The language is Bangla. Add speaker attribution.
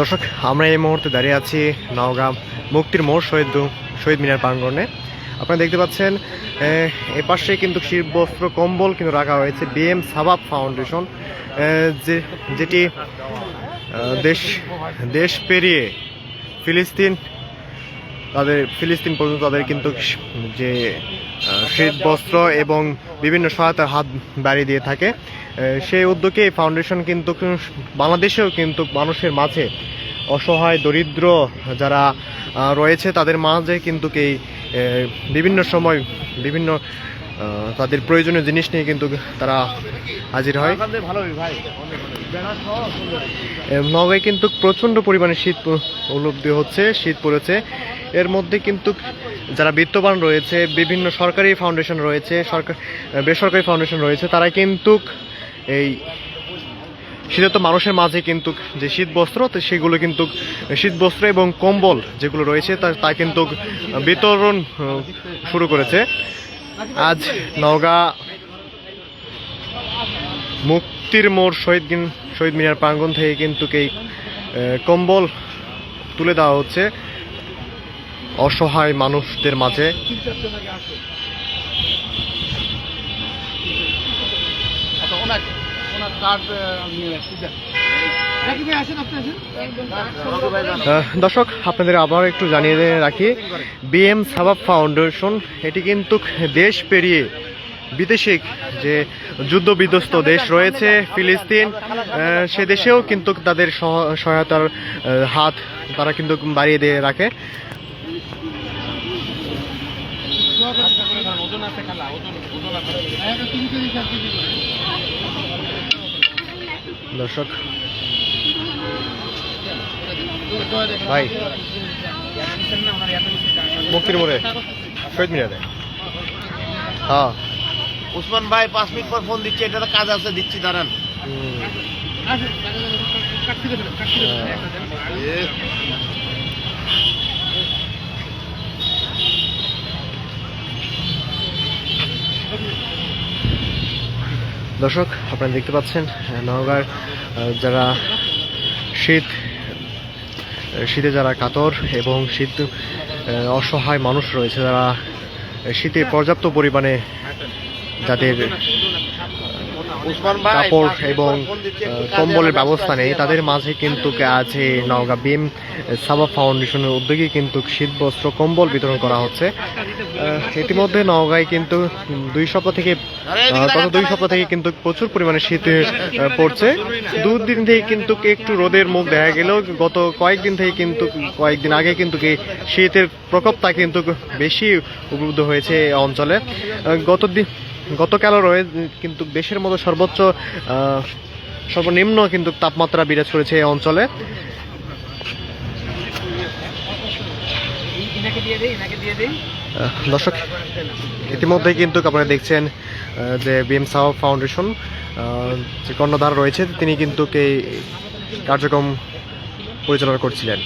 Speaker 1: দর্শক, আমরা এই মুহূর্তে দাঁড়িয়ে আছি নওগাঁ মুক্তির মোড় শহীদ শহীদ মিনার প্রাঙ্গণে। আপনারা দেখতে পাচ্ছেন, এ পাশে কিন্তু শীতবস্ত্র কম্বল কিন্তু রাখা হয়েছে, বিএম সাবাব ফাউন্ডেশন যে, যেটি দেশ দেশ পেরিয়ে ফিলিস্তিন তাদের ফিলিস্তিন পর্যন্ত তাদের কিন্তু যে শীত বস্ত্র এবং বিভিন্ন সহায়তার হাত বাড়িয়ে দিয়ে থাকে। সেই উদ্যোগে এই ফাউন্ডেশন কিন্তু বাংলাদেশেও কিন্তু মানুষের মাঝে অসহায় দরিদ্র যারা রয়েছে তাদের মাঝে কিন্তু এই বিভিন্ন সময় বিভিন্ন তাদের প্রয়োজনীয় জিনিস নিয়ে কিন্তু তারা হাজির হয়। এ, নওগাঁয় কিন্তু প্রচণ্ড পরিমাণে শীত উপলব্ধি হচ্ছে শীত পড়েছে। এর মধ্যে কিন্তু যারা বিত্তবান রয়েছে, বিভিন্ন সরকারি ফাউন্ডেশন রয়েছে, সরকার বেসরকারি ফাউন্ডেশন রয়েছে, তারা কিন্তু এই শীতের তো মানুষের মাঝে কিন্তু যে শীত বস্ত্র সেগুলো কিন্তু শীত বস্ত্র এবং কম্বল যেগুলো রয়েছে, তা তা কিন্তু বিতরণ শুরু করেছে। আজ নওগাঁ মুক্তির মোড় শহীদ শহীদ মিনার প্রাঙ্গণ থেকে কিন্তু এই কম্বল তুলে দেওয়া হচ্ছে। অসহায় মানুষদের মাঝে।
Speaker 2: আচ্ছা
Speaker 1: দর্শক আপনাদের আবার একটু জানিয়ে দিয়ে রাখি বিএম সাবাব ফাউন্ডেশন এটি কিন্তু দেশ পেরিয়ে বিদেশিক যে যুদ্ধ বিধ্বস্ত দেশ রয়েছে ফিলিস্তিন সে দেশেও কিন্তু তাদের সহ- সহায়তার হাত তারা কিন্তু বাড়িয়ে দিয়ে রাখে।
Speaker 2: ওজন আছে খালা ওজন ওজন আছে
Speaker 1: দর্শক। ভাই মুক্তির মোড়ে শহীদ মিনারে। হ্যাঁ।
Speaker 3: উসমান ভাই পাঁচ মিনিট পর ফোন দিচ্ছে এটা তো কাজ আছে দিচ্ছি দাঁড়ান।
Speaker 1: হুম, দর্শক, আপনারা দেখতে পাচ্ছেন নওগাঁর যারা শীত শীতে যারা কাতর এবং শীত অসহায় মানুষ রয়েছে, যারা শীতে পর্যাপ্ত পরিমাণে যাদের কাপড় এবং কম্বলের ব্যবস্থা নেই, তাদের মাঝে কিন্তু আছে নওগাঁ বিএম সাবা ফাউন্ডেশনের উদ্যোগে কিন্তু শীত বস্ত্র কম্বল বিতরণ করা হচ্ছে। ইতিমধ্যে নওগাঁয় কিন্তু দুই সপ্তাহ থেকে গত দুই সপ্তাহ থেকে কিন্তু প্রচুর পরিমাণে শীত পড়ছে। দুদিন থেকে কিন্তু একটু রোদের মুখ দেখা গেলেও গত কয়েকদিন থেকে কিন্তু, কয়েকদিন আগে কিন্তু শীতের প্রকোপটা কিন্তু বেশি উপলব্ধ হয়েছে এই অঞ্চলে। গত দিন গতকালও রয়ে, কিন্তু দেশের মতো সর্বোচ্চ সর্বনিম্ন কিন্তু তাপমাত্রা বিরাজ করেছে এই অঞ্চলে। দর্শক ইতিমধ্যে কিন্তু আপনারা দেখছেন যে বিএম সাহা ফাউন্ডেশন যে কর্ণধার রয়েছে, তিনি কিন্তু এই কার্যক্রম পরিচালনা করছিলেন।